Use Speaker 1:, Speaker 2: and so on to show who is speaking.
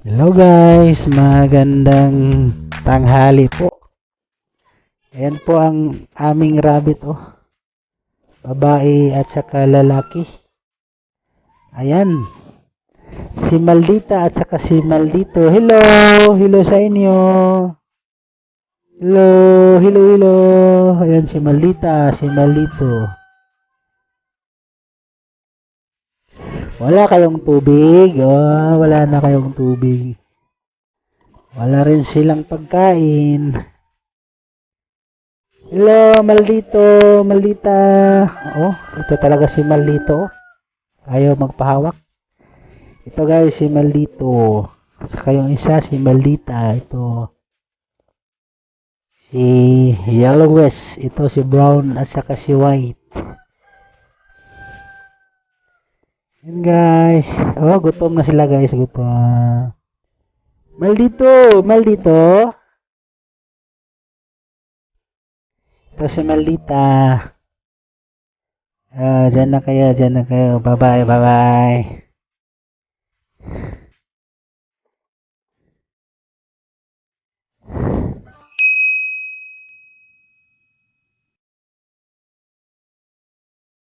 Speaker 1: Hello guys, magandang tanghali po. Ayan po ang aming rabbit oh. Babae at saka lalaki. Ayan. Si Maldita at saka si Maldito. Hello! Hello sa inyo. Hello, hello, hello. Ayan si Maldita, si Maldito. Wala kayong tubig. Oh, wala na kayong tubig. Wala rin silang pagkain. Hello, maldito, maldita. Oh, ito talaga si maldito. Ayaw magpahawak. Ito guys, si maldito. Saka yung isa, si maldita. Ito. Si yellow west. Ito si brown at saka si white. Yan guys. Oh, gutom na sila guys. Gutom. Maldito! Maldito! Ito si Maldita. Ah, dyan na kayo, dyan na kayo. Bye-bye, bye-bye.